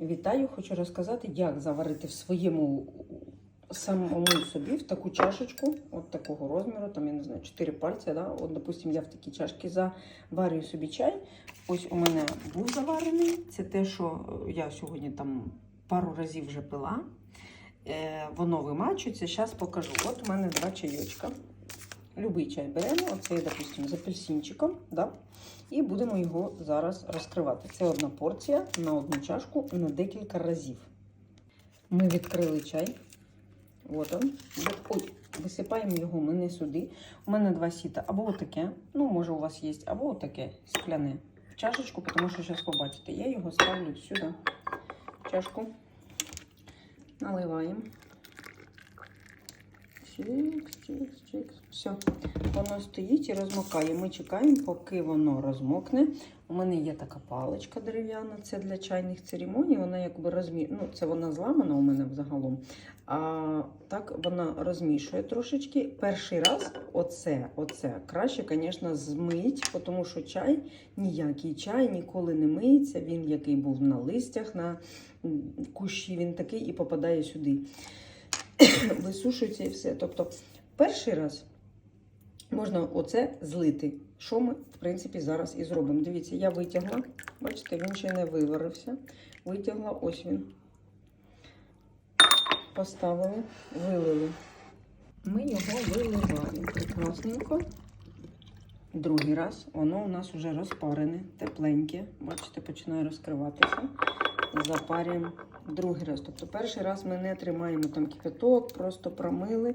Вітаю, хочу розказати, як заварити в своєму самому собі в таку чашечку, от такого розміру, там я не знаю, 4 пальці. Да? От, допустим, я в такій чашці заварюю собі чай. Ось у мене був заварений. Це те, що я сьогодні там пару разів вже пила. Е, воно вимачується. Зараз покажу. От у мене два чайочка. Любий чай беремо, оцей, допустимо, з апельсинчиком, да? і будемо його зараз розкривати. Це одна порція на одну чашку на декілька разів. Ми відкрили чай. От он. Ой, висипаємо його ми не сюди. У мене два сіта. Або отаке, ну, може, у вас є, або отаке скляне. В чашечку, тому що зараз побачите, я його ставлю сюди. Чашку. Наливаємо. Чикс, чикс, чикс. Все. Воно стоїть і розмокає. Ми чекаємо, поки воно розмокне. У мене є така паличка дерев'яна, це для чайних церемоній. Вона якби розмі... ну, це вона зламана у мене взагалом. А так вона розмішує трошечки. Перший раз оце, оце краще, звісно, змить, тому що чай, ніякий чай ніколи не миється. Він який був на листях, на кущі, він такий і попадає сюди. Висушується і все. Тобто, перший раз можна оце злити. Що ми, в принципі, зараз і зробимо. Дивіться, я витягла. Бачите, він ще не виварився. Витягла, ось він. Поставили, вилили. Ми його виливаємо прекрасненько. Другий раз воно у нас вже розпарене, тепленьке. Бачите, починає розкриватися. Запарюємо другий раз. Тобто перший раз ми не тримаємо там кипяток, просто промили.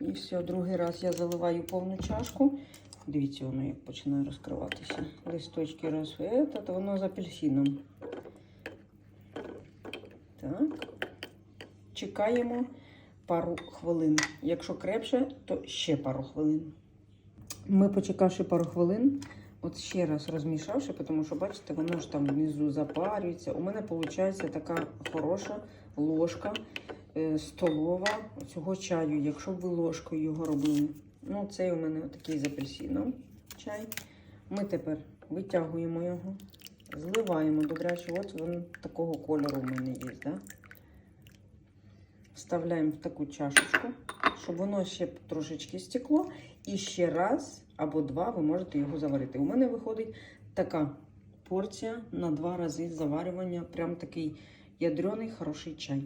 І все, другий раз я заливаю повну чашку. Дивіться, воно як починає розкриватися. Листочки розсвіта, то воно з апельсином. Так. Чекаємо пару хвилин. Якщо крепше, то ще пару хвилин. Ми, почекавши пару хвилин, от ще раз розмішавши, тому що, бачите, воно ж там внизу запарюється. У мене виходить така хороша ложка е, столова цього чаю, якщо б ви ложкою його робили. Ну, цей у мене такий з апельсином чай. Ми тепер витягуємо його, зливаємо добряче. От він такого кольору у мене є. Да? Вставляємо в таку чашечку, щоб воно ще трошечки стекло. І ще раз або два ви можете його заварити. У мене виходить така порція на два рази заварювання. Прям такий ядрений хороший чай.